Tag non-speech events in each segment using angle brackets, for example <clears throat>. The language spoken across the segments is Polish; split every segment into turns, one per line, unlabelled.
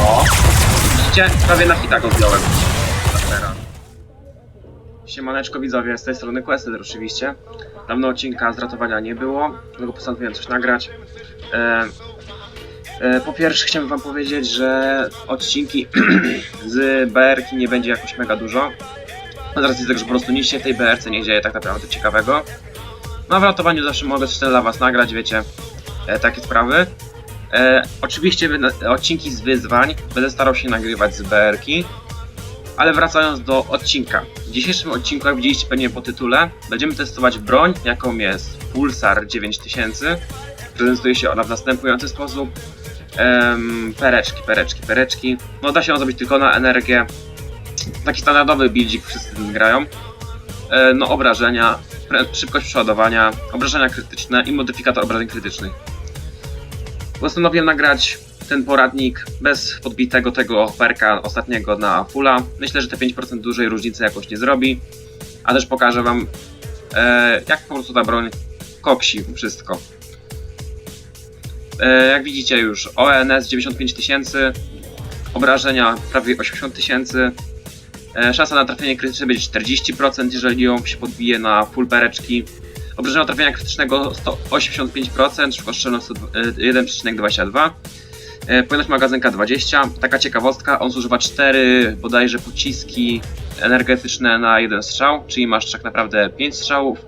O! Widzicie? Prawie na hita go wziąłem. Teraz. Siemaneczko widzowie, z tej strony Quested oczywiście. Dawno odcinka z ratowania nie było, dlatego postanowiłem coś nagrać. E, e, po pierwsze chciałem wam powiedzieć, że odcinki <clears throat> z BRK nie będzie jakoś mega dużo. Z racji tego, że po prostu nic się w tej BRC nie dzieje tak naprawdę ciekawego. No w ratowaniu zawsze mogę coś dla was nagrać, wiecie, e, takie sprawy. E, oczywiście odcinki z wyzwań będę starał się nagrywać z BR-ki, ale wracając do odcinka. W dzisiejszym odcinku, jak widzieliście pewnie po tytule, będziemy testować broń, jaką jest Pulsar 9000. Prezentuje się ona w następujący sposób. Em, pereczki, pereczki, pereczki. No da się ją zrobić tylko na energię. Taki standardowy buildzik, wszyscy tym grają. E, no obrażenia, szybkość przeładowania, obrażenia krytyczne i modyfikator obrażeń krytycznych. Postanowiłem nagrać ten poradnik bez podbitego tego perka ostatniego na fulla. Myślę, że te 5% dużej różnicy jakoś nie zrobi. A też pokażę wam e, jak po prostu ta broń koksi wszystko. E, jak widzicie już ONS 95 tysięcy, obrażenia prawie 80 tysięcy. E, szansa na trafienie krytyczne będzie 40%, jeżeli ją się podbije na full pereczki. Obrażenia trafienia krytycznego 185%, szybkość strzelną 1,22. E, Pojemność magazynka 20. Taka ciekawostka, on zużywa 4 bodajże pociski energetyczne na jeden strzał, czyli masz tak naprawdę 5 strzałów.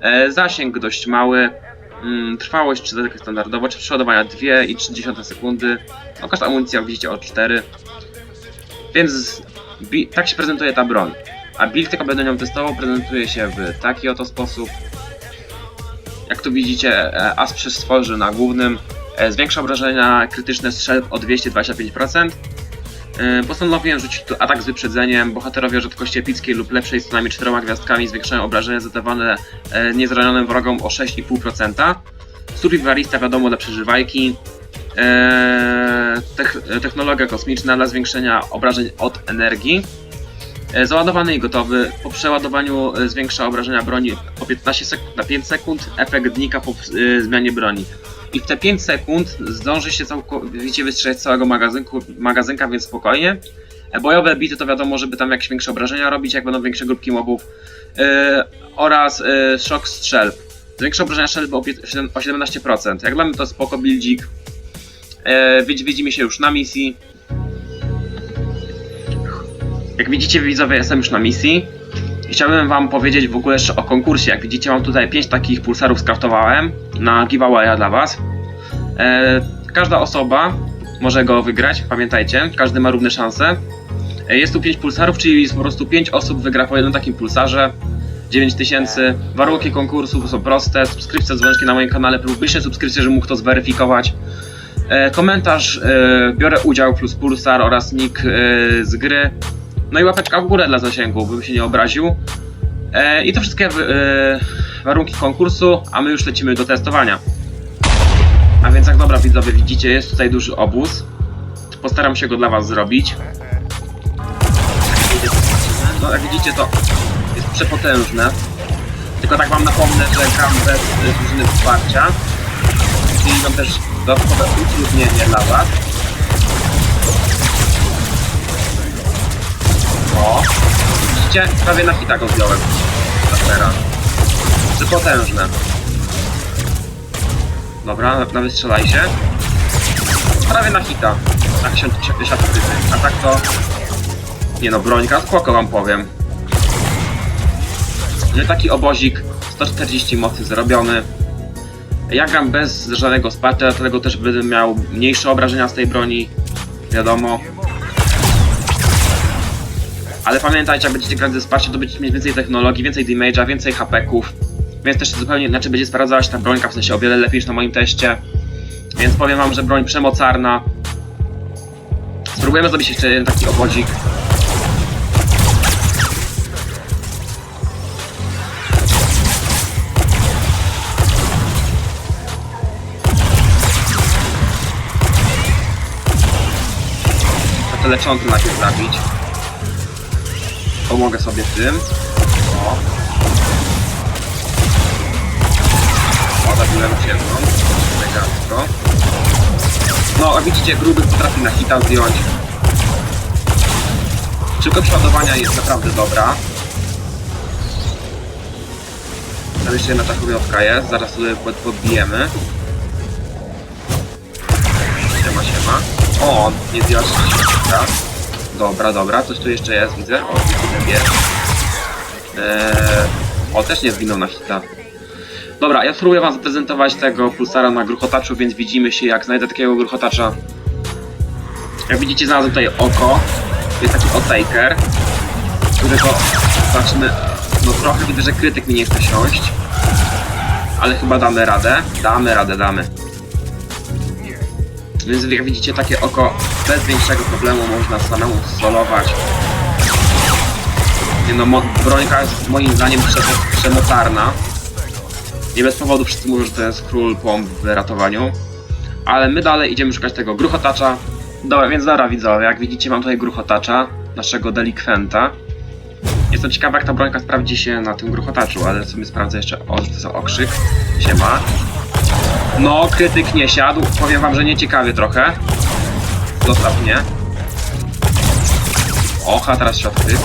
E, Zasięg dość mały. Mm, Trwałość czy tak standardowo, czy przeładowania 2,3 sekundy. Okaz amunicji jak widzicie o 4. Więc bi- tak się prezentuje ta broń. A build, jak będę nią testował, prezentuje się w taki oto sposób. Jak tu widzicie, e, as stworzy na głównym e, zwiększa obrażenia krytyczne strzelb o 225%. E, Postanowiłem rzucić tu atak z wyprzedzeniem. Bohaterowie rzadkości epickiej lub lepszej z co najmniej 4 gwiazdkami zwiększają obrażenia zadawane niezranionym wrogom o 6,5%. Survivalista wiadomo dla przeżywajki. Tech, technologia kosmiczna dla zwiększenia obrażeń od energii. E, Załadowany i gotowy. Po przeładowaniu e, zwiększa obrażenia broni o 15 sekund na 5 sekund, efekt znika po e, zmianie broni. I w te 5 sekund zdąży się całkowicie wystrzelić całego magazynku, magazynka, więc spokojnie. Bojowe bity to wiadomo, żeby tam jakieś większe obrażenia robić, jak będą większe grupki mobów. E, oraz e, szok strzelb. Zwiększa obrażenia strzelby o, o 17%. Jak dla mnie to spoko buildzik. E, widz- widzimy się już na misji. Jak widzicie widzowie jestem już na misji. Chciałbym wam powiedzieć w ogóle jeszcze o konkursie. Jak widzicie mam tutaj 5 takich pulsarów skraftowałem na giveawaya dla was. E, każda osoba może go wygrać, pamiętajcie, każdy ma równe szanse. E, jest tu 5 pulsarów, czyli po prostu 5 osób wygra po jednym takim pulsarze. 9000. Warunki konkursu są proste. Subskrypcja, dzwoneczki na moim kanale, publiczne subskrypcje, żeby mógł to zweryfikować. E, komentarz, e, biorę udział plus pulsar oraz nick e, z gry. No i łapeczka w górę dla zasięgu, bym się nie obraził. I to wszystkie warunki konkursu, a my już lecimy do testowania. A więc jak dobra widzowie widzicie, jest tutaj duży obóz. Postaram się go dla was zrobić. No jak widzicie to jest przepotężne. Tylko tak wam napomnę, że gram bez drużyny wsparcia. Mam też dodatkowe utrudnienie dla was. O, widzicie? Prawie na hita go wziąłem. Teraz. Przepotężne. Dobra, na, na wystrzelaj się. Prawie na hita. Tak się A tak to... Nie no, brońka, spoko wam powiem. I taki obozik, 140 mocy zrobiony. Ja gram bez żadnego wsparcia, dlatego też będę miał mniejsze obrażenia z tej broni. Wiadomo. Ale pamiętajcie, jak będziecie grać ze wsparciem, to będziecie mieć więcej technologii, więcej damage'a, więcej HP-ków. Więc też zupełnie inaczej będzie sprawdzała się ta brońka, w sensie o wiele lepiej niż na moim teście. Więc powiem wam, że broń przemocarna. Spróbujemy zrobić jeszcze jeden taki obodzik. to leczący najpierw zabić. Pomogę sobie tym. O. O, zabiłem ciemną. Elegancko. No, a widzicie, gruby potrafi na hita zdjąć. Szybkość ładowania jest naprawdę dobra. Tam jeszcze jedna czachowiotka jest, zaraz sobie podbijemy. O, nie się hita. Dobra, dobra, coś tu jeszcze jest, widzę. O, widzę, jest. Eee, o, też nie zginął na hita. Dobra, ja spróbuję wam zaprezentować tego pulsara na gruchotaczu, więc widzimy się jak znajdę takiego gruchotacza. Jak widzicie znalazłem tutaj oko. To jest taki otaker, którego zobaczymy. No trochę widzę, że krytyk mi nie chce siąść. Ale chyba damy radę. Damy radę, damy. Więc jak widzicie takie oko bez większego problemu można samemu solować. Nie no, brońka jest moim zdaniem prze- przemocarna. Nie bez powodu wszyscy mówią, że to jest król pomp w ratowaniu. Ale my dalej idziemy szukać tego gruchotacza. Dobra, więc dobra widzowie, jak widzicie mam tutaj gruchotacza, naszego delikwenta. Jestem ciekawa jak ta brońka sprawdzi się na tym gruchotaczu, ale sobie sprawdzę jeszcze, o, to jest okrzyk. Siema. No, krytyk nie siadł, powiem wam, że nieciekawie trochę. Zostaw mnie. Oha, teraz krytyk.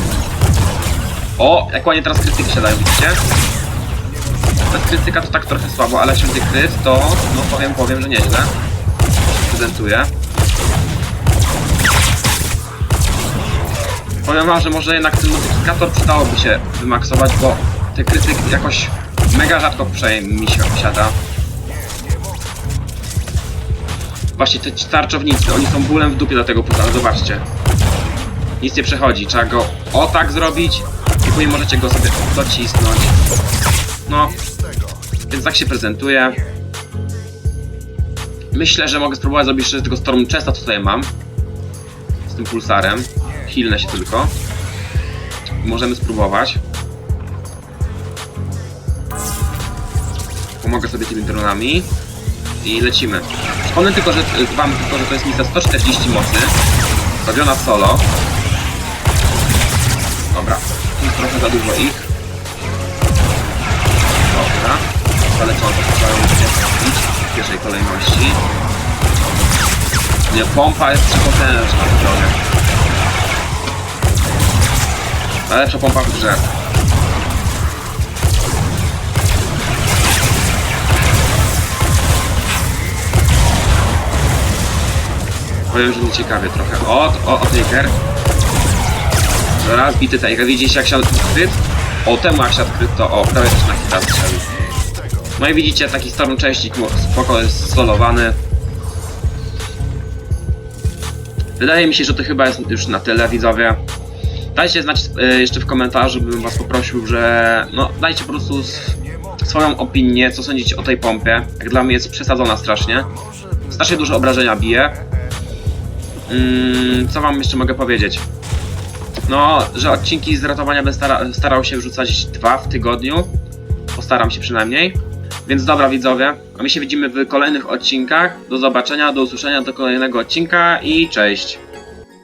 O, jak ładnie teraz krytyki siadają, widzicie? Bez krytyka to tak trochę słabo, ale siądzie kryt, to no powiem, powiem, że nieźle. Prezentuje. Powiem wam, że może jednak ten modyfikator przydałoby się wymaksować, bo te krytyk jakoś mega rzadko przynajmniej mi się siada. Właśnie te tarczownicy, oni są bólem w dupie do tego puta, zobaczcie. Nic nie przechodzi, trzeba go o tak zrobić i później możecie go sobie docisnąć. No, więc tak się prezentuje. Myślę, że mogę spróbować zrobić jeszcze tego Storm Chesta, co tutaj mam. Z tym pulsarem. Hilnę się tylko. Możemy spróbować. Pomogę sobie tymi dronami. I lecimy. Przypomnę tylko, że wam tylko, że to jest misja 140 mocy. Robiona solo. Dobra. Jest trochę za dużo ich. Dobra. Zalecą to trzeba ją iść w pierwszej kolejności. Nie, pompa jest przepotężna w drogę. Najlepsza pompa w grze. Powiem, że nieciekawie trochę. O, o, o, Taker. Raz bity Taker. Widzicie jak siadł kryt? O, temu jak siadł kryt, to o, prawie też na hita strzelił. No i widzicie, taki Storm Częścik mo- spoko jest solowany. Wydaje mi się, że to chyba jest już na tyle, widzowie. Dajcie znać e, jeszcze w komentarzu, bym was poprosił, że no dajcie po prostu swoją opinię, co sądzicie o tej pompie. Jak dla mnie jest przesadzona strasznie. Strasznie dużo obrażenia bije. Mm, co wam jeszcze mogę powiedzieć? No, że odcinki z ratowania będę stara starał się wrzucać dwa w tygodniu. Postaram się przynajmniej. Więc dobra widzowie, a my się widzimy w kolejnych odcinkach. Do zobaczenia, do usłyszenia do kolejnego odcinka i cześć.